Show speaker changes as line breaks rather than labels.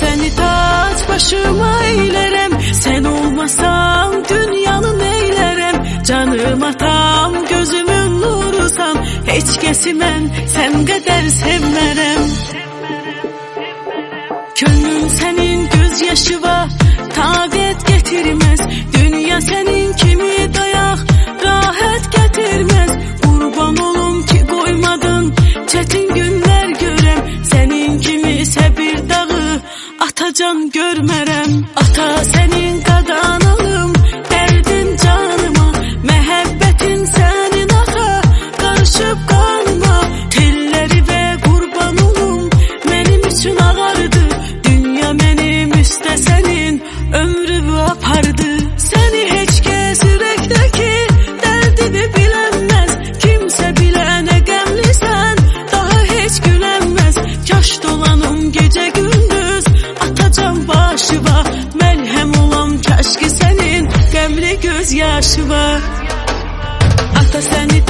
seni taç başıma eylerem. Sen olmasan dünyanı neylerem? Canım atam gözümün nurusan Hiç kesimen sen kadar sevmerem. Gönlüm senin gözyaşı var. Takat getirmez. Dünya senin kimi dayak Rahat getirmez. Kurban olum ki koymadın Çetin Atacan görmerem. Ata senin kadanalım Derdin canıma. Mehebbetin senin ata Karışıp kanıma Telleri ve kurban olum Benim için ağardı. Dünya benim üstte senin Ömrümü apardı. Seni hiç kes yürekteki Derdini bilenmez. Kimse bilene gemlisen Daha hiç gülenmez. Kaş dolanım gece gündüz Başıma Melhem olam keşke senin. Gemli gözyaşı var. Ata seni